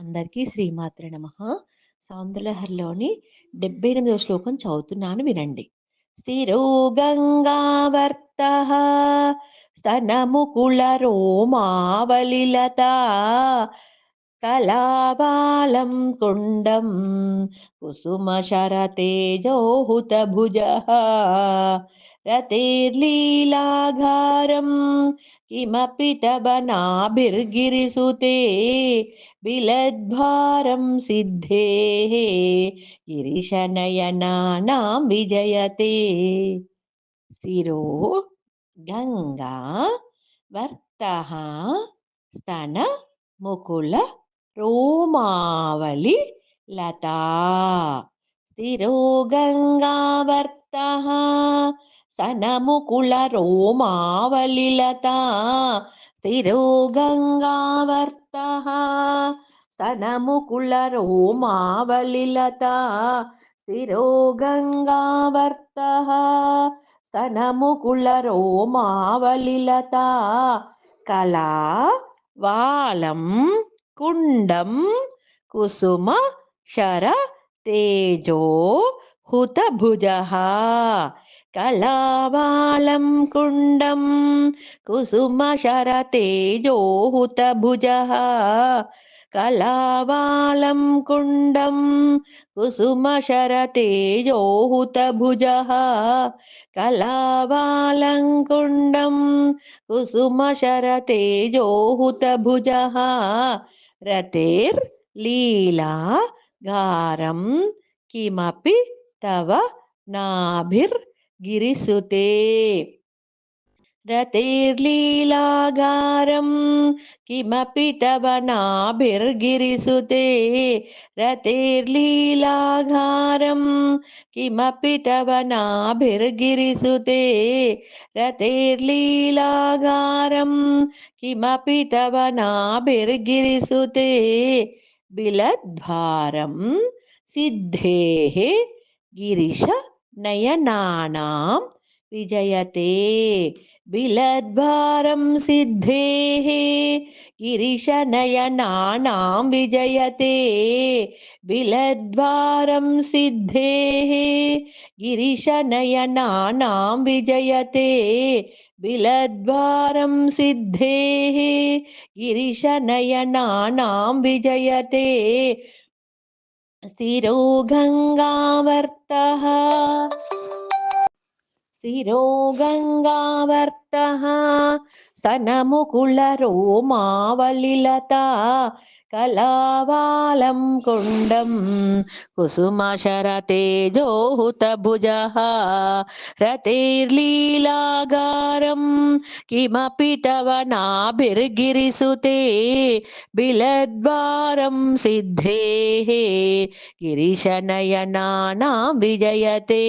అందరికీ శ్రీమాత్ర నమ. సౌందర్యహరిలోని డెబ్బై ఎనిమిదవ శ్లోకం చదువుతున్నాను వినండి. స్థిరో గంగావర్త స్తనముకుల రోమావలిలత కళాబాలం కుండం కుసుమ శరతేజోహుత భుజ रतेर्लीलाघारं किमपि तबनाभिर्गिरिसुते बिलद्भारं सिद्धेः गिरिशनयनानां विजयते शिरो गङ्गा वर्तः स्तन मुकुल रोमावलि लता स्थिरो गङ्गावर्तः స్తనము కుల రోమావలిలత స్థిరో గంగావర్త స్తనముకుల రోమావలిలత స్థిరో గంగావర్త స్తనముకుల రోమావలిలత కళా వాళం కుండం కుసుమ శర తేజో హుతభుజ कलाबालं कुण्डं कुसुमशरतेजोहुतभुजः कलाबालं कुण्डं कुसुमशरतेजोहुतभुजः कलाबालं कुण्डं कुसुमशरतेजोहुतभुजः रतेर्लीला गारं किमपि तव नाभिर् गिरिसुते। रतेर्लीलागारं, किमपि तव नाभिर्गिरिसुते रतेर्लीलाघारं किमपि तव नाभिर्गिरिसुते रतेर्लीलागारं, किमपि तव नाभिर्गिरिसुते बिलद्भारं सिद्धेः गिरिश नयनानां विजयते। बिलद्भारं सिद्धेः। गिरिशनयनानां विजयते। बिलद्वारं सिद्धेः। गिरिशनयनानां विजयते। बिलद्वारं सिद्धेः। गिरिशनयनानां विजयते। स्थिरो गङ्गावर्तः स्थिरो गङ्गावर्तः സനമുകുള രോമാവളിലത കലാവാലം കുണ്ടം കുസുമശരതേജോഹുതഭുജ രതൈർലീലാകാരം കിമപി തവ നാഭിർഗിരിസുതേ ബിലദ്വാരം സിദ്ധേ ഗിരിശനയനാ വിജയത്തെ